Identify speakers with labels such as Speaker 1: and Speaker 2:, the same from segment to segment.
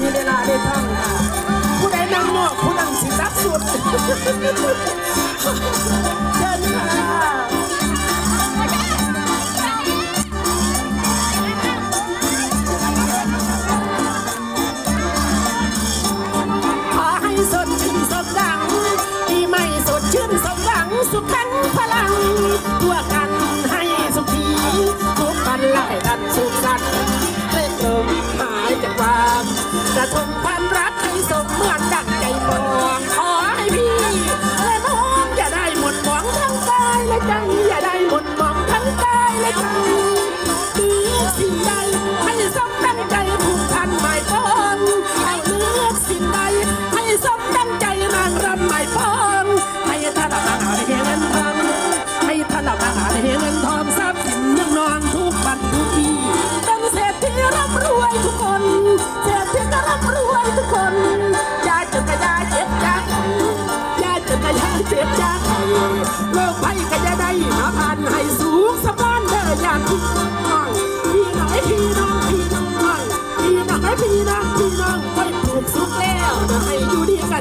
Speaker 1: มีเวลาได้ท่ค่ะผู้ใดนั่งหมอกผู้นั่งสิซับสุด เชิญค่ะขอให้สดชื่นสมดังที่ไม่สดชื่นสมดังสุขขันพลังตัวกันให้สุขีทุกปันไล่ดันสุขสันต์ให้ลมหายจากว่า está compadre.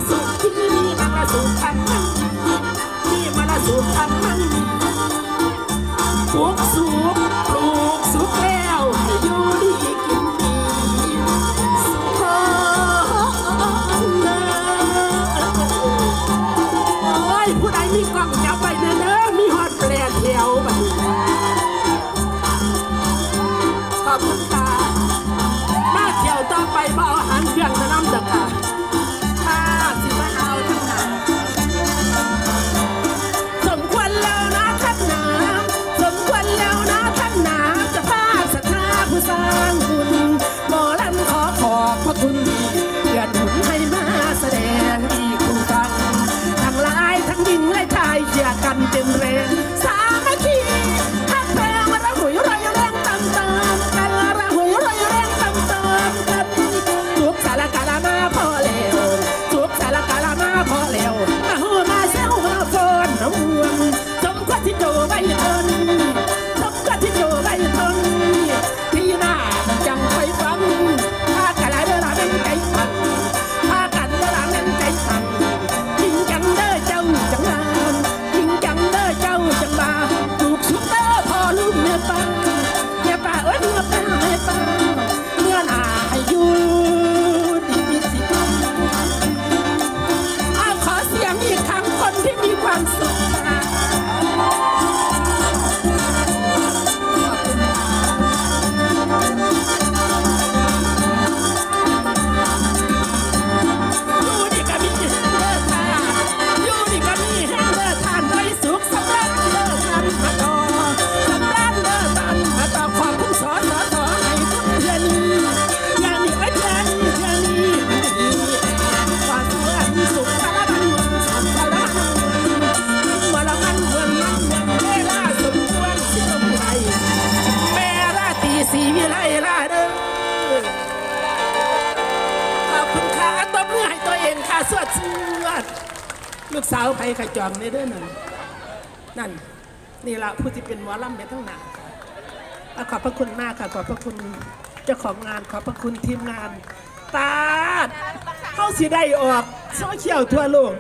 Speaker 1: สุขที่นี่มันสุขทั้งนี่มันสุขทั้งนั้สุขสุข สวดสวดลูกสาวไผ่ไข่จอมในเด้อหนึ่งนั่น นี่ละผู้ที่เป็นหมอลล่มเป็นทั้งหนาค่ะขอบพระคุณมากค่ะ ขอบพระคุณเจ้าของงาน ขอบพระคุณทีมงาน ตาเข้าสีได้ออกโซเชียลทั่วโลก